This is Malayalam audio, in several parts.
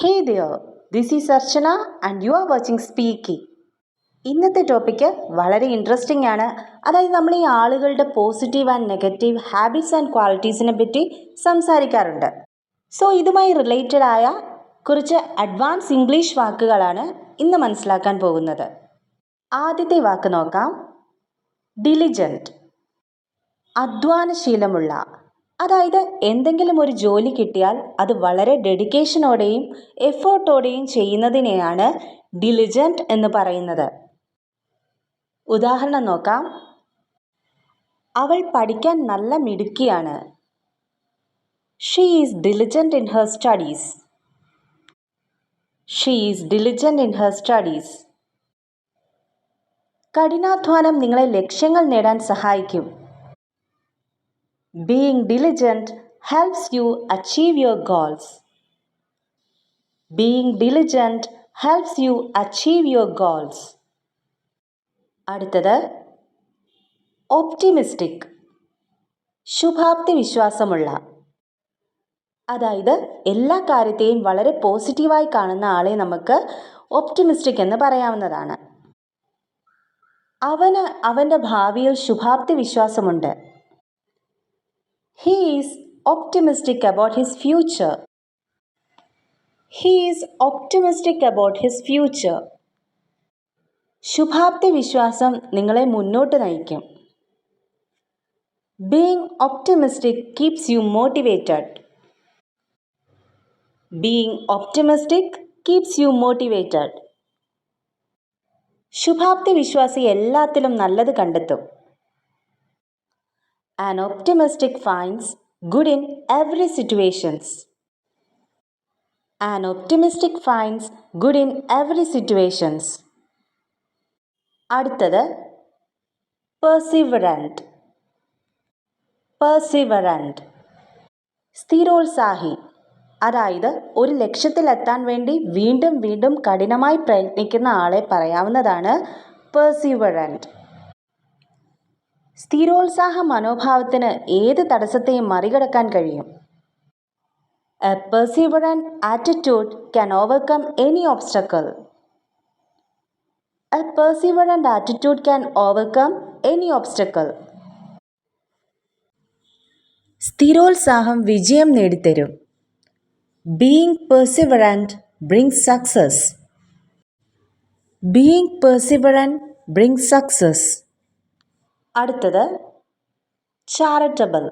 Hey dear this is Archana and you are watching Speaky ഇന്നത്തെ ടോപ്പിക്ക് വളരെ ഇൻട്രസ്റ്റിംഗ് ആണ്. അതായത് നമ്മൾ ഈ ആളുകളുടെ positive and negative habits and ക്വാളിറ്റീസിനെ പറ്റി സംസാരിക്കാറുണ്ട്. സോ ഇതുമായി റിലേറ്റഡ് ആയ കുറച്ച് അഡ്വാൻസ് ഇംഗ്ലീഷ് വാക്കുകളാണ് ഇന്ന് മനസ്സിലാക്കാൻ പോകുന്നത്. ആദ്യത്തെ വാക്ക് നോക്കാം. ഡിലിജന്റ് അധ്വാനശീലമുള്ള. അതായത് എന്തെങ്കിലും ഒരു ജോലി കിട്ടിയാൽ അത് വളരെ ഡെഡിക്കേഷനോടെയും എഫേർട്ടോടെയും ചെയ്യുന്നതിനെയാണ് ഡിലിജന്റ് എന്ന് പറയുന്നത്. ഉദാഹരണം നോക്കാം. അവൾ പഠിക്കാൻ നല്ല മിടുക്കിയാണ്. She is diligent in her studies she is diligent in her studies കഠിനാധ്വാനം നിങ്ങളെ ലക്ഷ്യങ്ങൾ നേടാൻ സഹായിക്കും. Being diligent helps you achieve your goals. Being diligent helps you achieve your goals. അടുത്തത് ഓപ്റ്റിമിസ്റ്റിക് ശുഭാപ്തി വിശ്വാസമുള്ള അതായത് എല്ലാ കാര്യത്തെയും വളരെ പോസിറ്റീവായി കാണുന്ന ആളെ നമുക്ക് ഒപ്റ്റിമിസ്റ്റിക് എന്ന് പറയാവുന്നതാണ് അവന് അവന്റെ ഭാവിയിൽ ശുഭാപ്തി വിശ്വാസമുണ്ട് he is optimistic about his future. He is optimistic about his future. ശുഭാപ്തി വിശ്വാസം നിങ്ങളെ മുന്നോട്ട് നയിക്കും being optimistic keeps you motivated being optimistic keeps you motivated ശുഭാപ്തി വിശ്വാസി എല്ലാത്തിലും നല്ലത് കണ്ടെത്തും an optimistic finds good in every situations an optimistic finds good in every situations അടുത്തത് പെർസിവറന്റ് പെർസിവറന്റ് സ്ഥിരോത്സാഹി. അതായത് ഒരു ലക്ഷ്യത്തിലെത്താൻ വേണ്ടി വീണ്ടും വീണ്ടും കഠിനമായി പ്രയത്നിക്കുന്ന ആളെ പറയാവുന്നതാണ് പെർസിവറന്റ് സ്ഥിരോത്സാഹ മനോഭാവത്തിന് ഏത് തടസ്സത്തെയും മറികടക്കാൻ കഴിയും? A perseverant attitude can overcome any obstacle a perseverant attitude can overcome any obstacle സ്ഥിരോത്സാഹം വിജയം നേടിത്തരും. Being perseverant brings success being perseverant brings success അടുത്തത് ചാരിറ്റബിൾ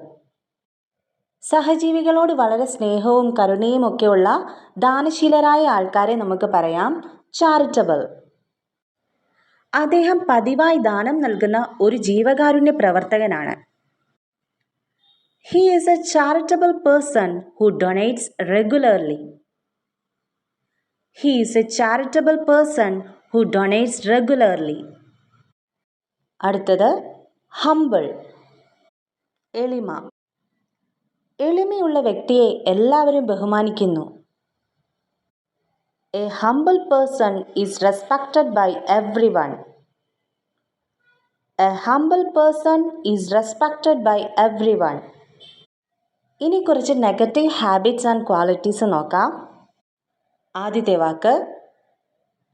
സഹജീവികളോട് വളരെ സ്നേഹവും കരുണയും ഒക്കെയുള്ള ദാനശീലരായ ആൾക്കാരെ നമുക്ക് പറയാം. ചാരിറ്റബിൾ അദ്ദേഹം പതിവായി ദാനം നൽകുന്ന ഒരു ജീവകാരുണ്യ പ്രവർത്തകനാണ്. He is a charitable person who donates regularly he is a charitable person who donates regularly അടുത്തത് ഹംബിൾ എളിമ. എളിമയുള്ള വ്യക്തിയെ എല്ലാവരും ബഹുമാനിക്കുന്നു. A humble person is respected by everyone a humble person is respected by everyone ഇനി കുറച്ച് നെഗറ്റീവ് ഹാബിറ്റ്സ് ആൻഡ് ക്വാളിറ്റീസ് നോക്കാം. ആദ്യത്തെ വാക്ക്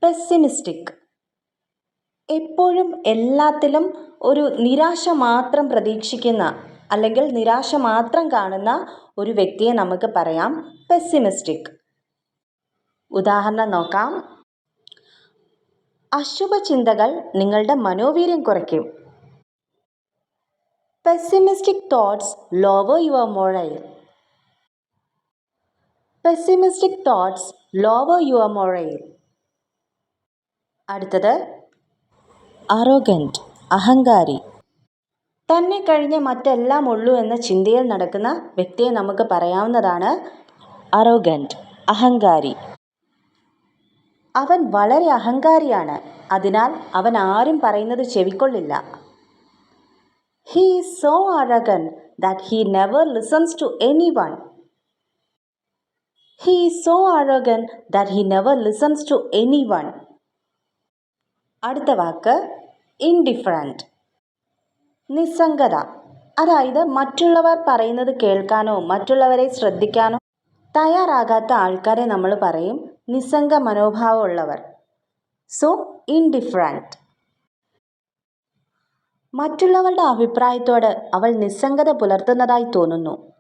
പെസ്സിമിസ്റ്റിക് എപ്പോഴും എല്ലാത്തിലും ഒരു നിരാശ മാത്രം പ്രതീക്ഷിക്കുന്ന അല്ലെങ്കിൽ നിരാശ മാത്രം കാണുന്ന ഒരു വ്യക്തിയെ നമുക്ക് പറയാം പെസ്സിമിസ്റ്റിക് ഉദാഹരണം നോക്കാം. അശുഭചിന്തകൾ നിങ്ങളുടെ മനോവീര്യം കുറയ്ക്കും. Pessimistic thoughts lower your morale pessimistic thoughts lower your morale അടുത്തത് അറോഗന്റ് അഹങ്കാരി. തന്നെ കഴിഞ്ഞ് മറ്റെല്ലാം ഉള്ളൂ എന്ന ചിന്തയിൽ നടക്കുന്ന വ്യക്തിയെ നമുക്ക് പറയാവുന്നതാണ് അറോഗന്റ് അഹങ്കാരി. അവൻ വളരെ അഹങ്കാരിയാണ്. അതിനാൽ അവൻ ആരും പറയുന്നത് ചെവിക്കൊള്ളില്ല. He so arrogant that he never listens to anyone he so arrogant that he never listens to anyone അടുത്ത വാക്ക് ഇൻഡിഫറന്റ് നിസ്സംഗത. അതായത് മറ്റുള്ളവർ പറയുന്നത് കേൾക്കാനോ മറ്റുള്ളവരെ ശ്രദ്ധിക്കാനോ തയ്യാറാകാത്ത ആൾക്കാരെ നമ്മൾ പറയും നിസ്സംഗ മനോഭാവമുള്ളവർ സോ ഇൻഡിഫറന്റ് മറ്റുള്ളവരുടെ അഭിപ്രായത്തോട് അവൾ നിസ്സംഗത പുലർത്തുന്നതായി തോന്നുന്നു.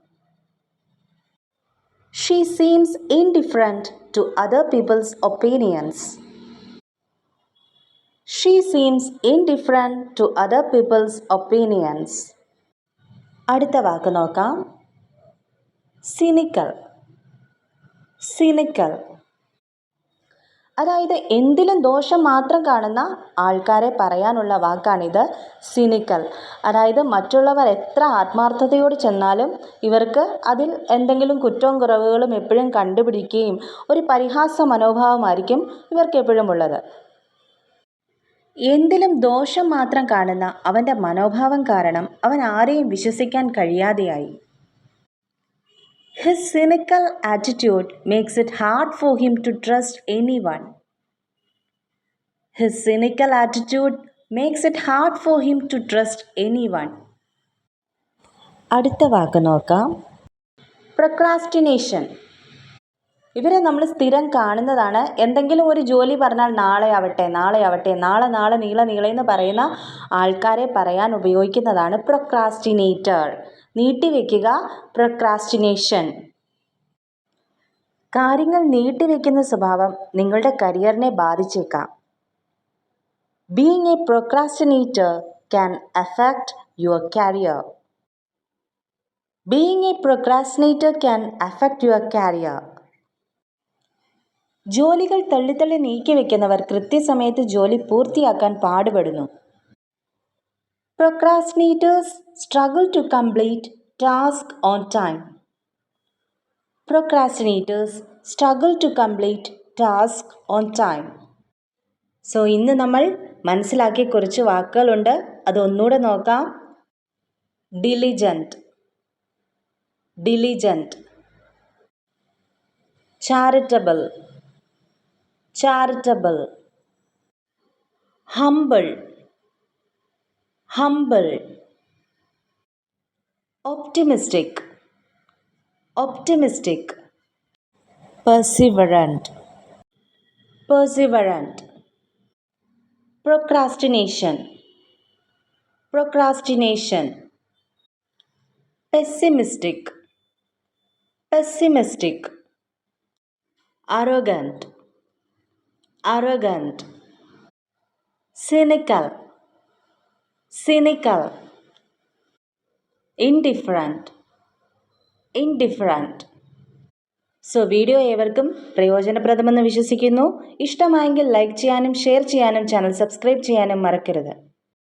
She seems indifferent to other people's opinions she seems indifferent to other people's opinions അടുത്ത വാക്ക് നോക്കാം. സിനിക്കൽ സിനിക്കൽ അതായത് എന്തിലും ദോഷം മാത്രം കാണുന്ന ആൾക്കാരെ പറയാനുള്ള വാക്കാണിത് സിനിക്കൽ അതായത് മറ്റുള്ളവർ എത്ര ആത്മാർത്ഥതയോട് ചെന്നാലും ഇവർക്ക് അതിൽ എന്തെങ്കിലും കുറ്റവും കുറവുകളും എപ്പോഴും കണ്ടുപിടിക്കുകയും ഒരു പരിഹാസ മനോഭാവമായിരിക്കും ഇവർക്ക് എപ്പോഴും ഉള്ളത്. എന്തിലും ദോഷം മാത്രം കാണുന്ന അവന്റെ മനോഭാവം കാരണം അവൻ ആരെയും വിശ്വസിക്കാൻ കഴിയാതെയായി His cynical attitude makes it hard for him to trust anyone. His cynical attitude makes it hard for him to trust anyone. അടുത്ത വാക്ക് നോക്കാം പ്രൊക്രാസ്റ്റിനേഷൻ ഇവരെ നമ്മൾ സ്ഥിരം കാണുന്നതാണ്. എന്തെങ്കിലും ഒരു ജോലി പറഞ്ഞാൽ നാളെ ആവട്ടെ നാളെ ആവട്ടെ നാളെ നാളെ നീള നീള എന്ന് പറയുന്ന ആൾക്കാരെ പറയാൻ ഉപയോഗിക്കുന്നതാണ് പ്രൊക്രാസ്റ്റിനേറ്റർ നീട്ടിവെക്കുക പ്രൊക്രാസ്റ്റിനേഷൻ കാര്യങ്ങൾ നീട്ടിവെക്കുന്ന സ്വഭാവം നിങ്ങളുടെ കരിയറിനെ ബാധിച്ചേക്കാം. Being a procrastinator can affect your career being a procrastinator can affect your career ജോലികൾ തള്ളിത്തള്ളി നീക്കിവെക്കുന്നവർ കൃത്യസമയത്ത് ജോലി പൂർത്തിയാക്കാൻ പാടുപെടുന്നു. Procrastinators struggle to complete task on time Procrastinators struggle to complete task on time so ഇന്ന് നമ്മൾ മനസ്സിലാക്കിയ കുറച്ച് വാക്കുകളുണ്ട്. അതൊന്നുകൂടെ നോക്കാം. Diligent diligent charitable charitable. Humble. Humble. Optimistic. Optimistic. Perseverant. Perseverant. Procrastination. Procrastination. Pessimistic. Pessimistic. Arrogant. Arrogant. Cynical. Cynical. Indifferent. Indifferent. So video ഏവർക്കും പ്രയോജനപ്രദമെന്ന് വിശ്വസിക്കുന്നു. ഇഷ്ടമായെങ്കിൽ ലൈക്ക് ചെയ്യാനും ഷെയർ ചെയ്യാനും ചാനൽ സബ്സ്ക്രൈബ് ചെയ്യാനും മറക്കരുത്.